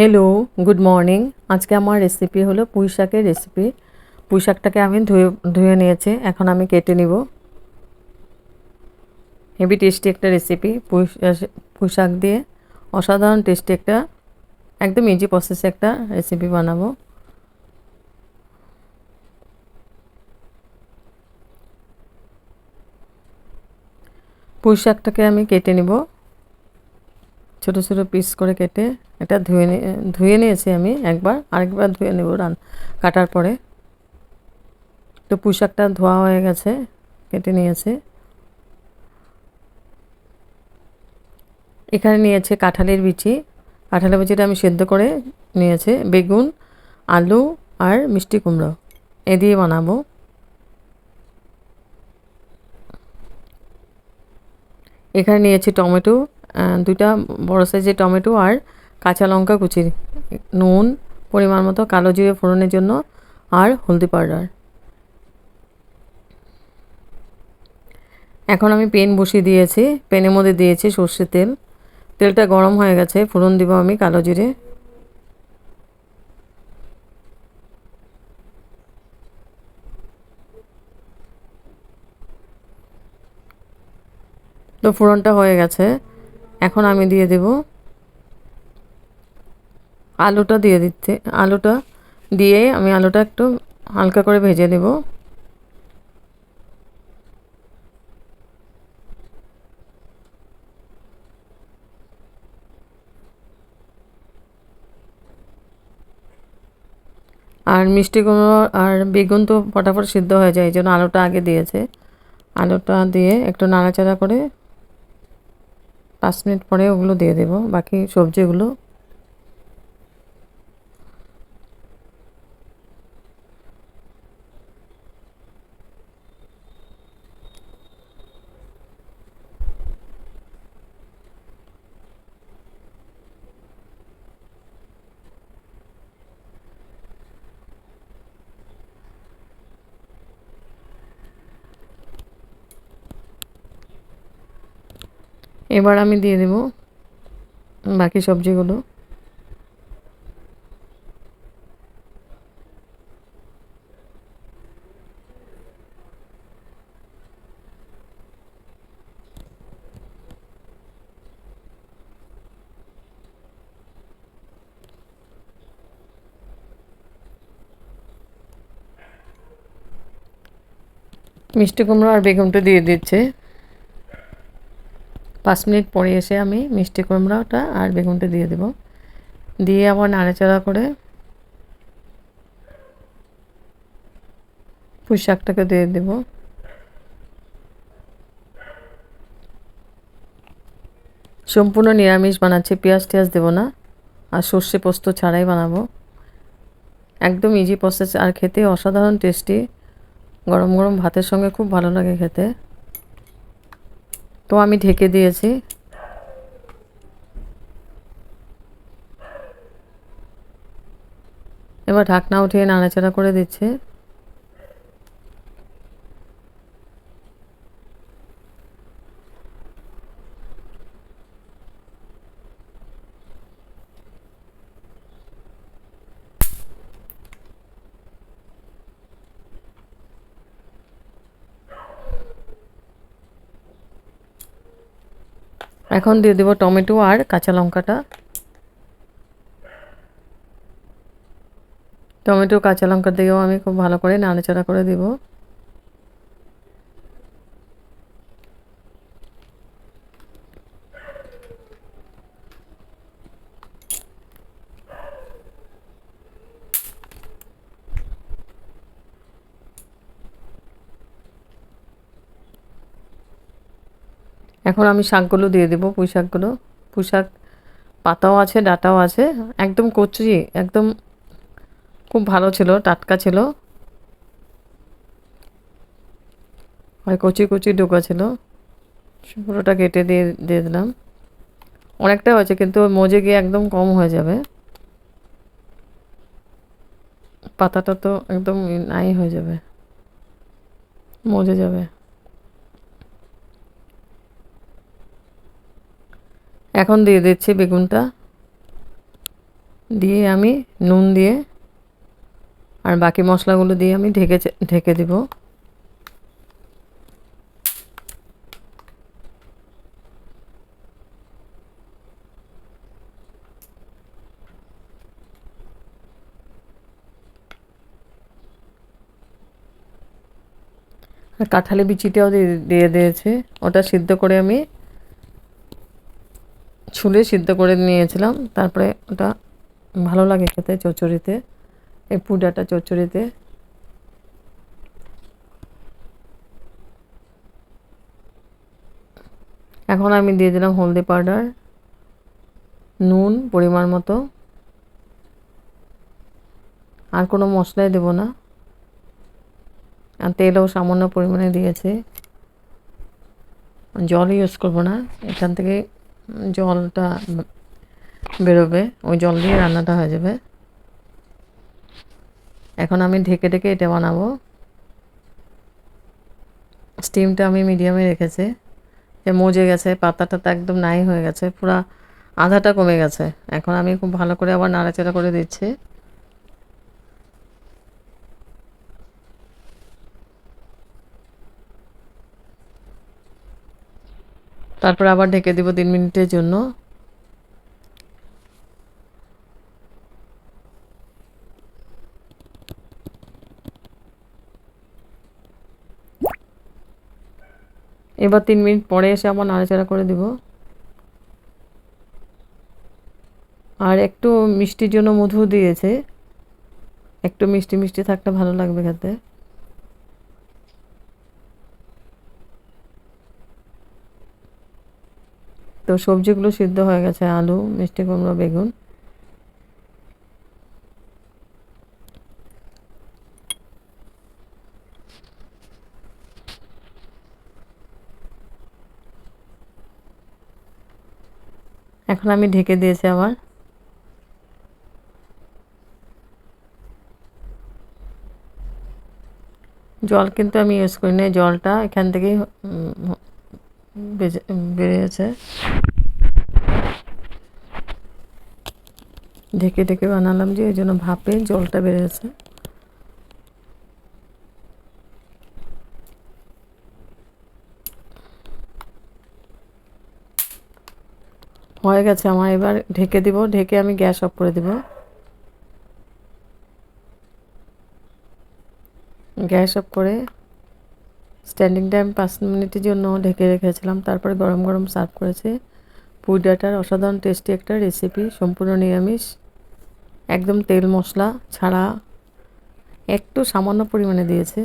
Hello good morning আজকে আমার recipe হলো পুঁই শাকের রেসিপি পুঁই শাকটাকে আমি ধুয়ে ধুয়ে নিয়েছি, এখন আমি কেটে নিব। হেভি টেস্টি একটা রেসিপি পুঁই শাক দিয়ে। অসাধারণ টেস্টি একটা, একদম ইজি প্রসেসে একটা রেসিপি বানাবো। পুঁই শাকটাকে আমি কেটে নিব। ছোট ছোট পিস করে কেটে এটা ধুয়ে ধুয়ে নিয়েছি আমি একবার, আরেকবার ধুয়ে নেব রান, কাটার পরে। তো পুঁই শাকটা ধোয়া হয়ে গেছে, কেটে নিয়েছে। এখানে নিয়েছে কাঁঠালের বিচি। কাঁঠালের বিচিটা আমি সেদ্ধ করে নিয়েছি, বেগুন, আলু আর মিষ্টি কুমড়ো। এ দিয়ে বানাবো। এখানে নিয়েছি টমেটো দুইটা বড় সাইজের টমেটো আর কাঁচা লঙ্কা কুচি, নুন, পরিমাণ মতো কালো জিরে ফোড়নের জন্য আর হলদি পাউডার। এখন আমি পেন বসিয়ে দিয়েছি, পেনের মধ্যে দিয়েছি সর্ষের তেল। তেলটা গরম হয়ে গেছে, ফোড়ন দিব আমি কালো জিরে। তো ফোড়নটা হয়ে গেছে। এখন আমি দিয়ে দেব আলুটা দিয়ে দিচ্ছি আলুটা দিয়ে আমি আলুটা একটু হালকা করে ভেজে নেব। আর মিষ্টি কুমড়ো আর বেগুন তো ফটাফট সিদ্ধ হয়ে যায়, এই জন্য আলুটা আগে দিয়েছে। আলুটা দিয়ে একটু নাড়াচাড়া করে পাঁচ মিনিট পরে ওগুলো দিয়ে দেব। বাকি সবজিগুলো এবার আমি দিয়ে দেব বাকি সবজিগুলো। মিষ্টি কুমড়ো আর বেগুনটা দিয়ে দিচ্ছে। পাঁচ মিনিট পরে এসে আমি মিষ্টি কুমড়োটা আর বেগুনটা দিয়ে দেব। দিয়ে আবার নাড়াচাড়া করে পুঁই শাকটাকে দিয়ে দেব। সম্পূর্ণ নিরামিষ বানাচ্ছি, পেঁয়াজ টিয়াজ দেবো না, আর সর্ষে পোস্ত ছাড়াই বানাবো। একদম ইজি প্রসেস আর খেতে অসাধারণ টেস্টি গরম গরম ভাতের সঙ্গে খুব ভালো লাগে খেতে। তো আমি ঢেকে দিয়েছি। এবার ঢাকনা উঠিয়ে নাড়াচাড়া করে দিচ্ছে। এখন দিয়ে দেবো টমেটো আর কাঁচা লঙ্কাটা। টমেটো কাঁচা লঙ্কা দিয়েও আমি খুব ভালো করে নাড়াচাড়া করে দেব। এখন আমি শাকগুলো দিয়ে দেবো পুঁই শাকগুলো পুঁই শাক পাতাও আছে, ডাটাও আছে। একদম কচি একদম খুব ভালো ছিল, টাটকা ছিল। আর কচি কচি ডোকা ছিল। পুরোটা কেটে দিয়ে দিয়ে দিলাম। অনেকটা হয়েছে, কিন্তু মজে গিয়ে একদম কম হয়ে যাবে। পাতাটা তো একদম নাই হয়ে যাবে। মজে যাবে। এখন দিয়ে দিচ্ছি বেগুনটা। দিয়ে আমি নুন দিয়ে আর বাকি মশলাগুলো দিয়ে আমি ঢেকে ঢেকে দিব। আর কাঁঠালি বিচিটাও দিয়ে দিয়ে দিয়েছে। ওটা সিদ্ধ করে আমি ছুলে সিদ্ধ করে নিয়েছিলাম। তারপরে ওটা ভালো লাগে খেতে চচ্চড়িতে। এই পুডাটা চচ্চড়িতে। এখন আমি দিয়ে দিলাম হলদি পাউডার, নুন পরিমাণ মতো। আর কোনো মশলাই দেবো না। আর তেলও সামান্য পরিমাণে দিয়েছে। জল ইউজ করব না। এখান থেকে জলটা বেরোবে, ওই জল দিয়ে রান্নাটা হয়ে যাবে। এখন আমি ঢেকে ঢেকে এটা বানাবো। স্টিমটা আমি মিডিয়ামে রেখেছি। যে মজে গেছে, পাতাটা তো একদম নাই হয়ে গেছে, পুরা আধাটা কমে গেছে। এখন আমি খুব ভালো করে আবার নাড়াচাড়া করে দিচ্ছি। তারপর আবার ঢেকে দিব তিন মিনিটের জন্য। এবার তিন মিনিট পরে এসে আবার নাড়াচাড়া করে দিব। আর একটু মিষ্টির জন্য মধু দিয়েছে। একটু মিষ্টি মিষ্টি থাকলে ভালো লাগবে খেতে। তো সবজিগুলো সিদ্ধ হয়ে গেছে, আলু, মিষ্টি কুমড়ো, বেগুন। এখন আমি ঢেকে দিয়েছি আবার। জল কিন্তু আমি ইউজ করি না জলটা এখান থেকেই বেরিয়েছে। ঢেকে ঢেকে বানালাম যে, ওই জন্য ভাপে জলটা বেরিয়েছে। হয়ে গেছে আমার, এবার ঢেকে দিব, ঢেকে আমি গ্যাস অফ করে দিব। গ্যাস অফ করে স্ট্যান্ডিং টাইম পাঁচ মিনিটের জন্য ঢেকে রেখেছিলাম। তারপরে গরম গরম সার্ভ করেছে। পুই ডাটার অসাধারণ টেস্টি একটা রেসিপি সম্পূর্ণ নিরামিষ। একদম তেল মশলা ছাড়া একটু সামান্য পরিমাণে দিয়েছে।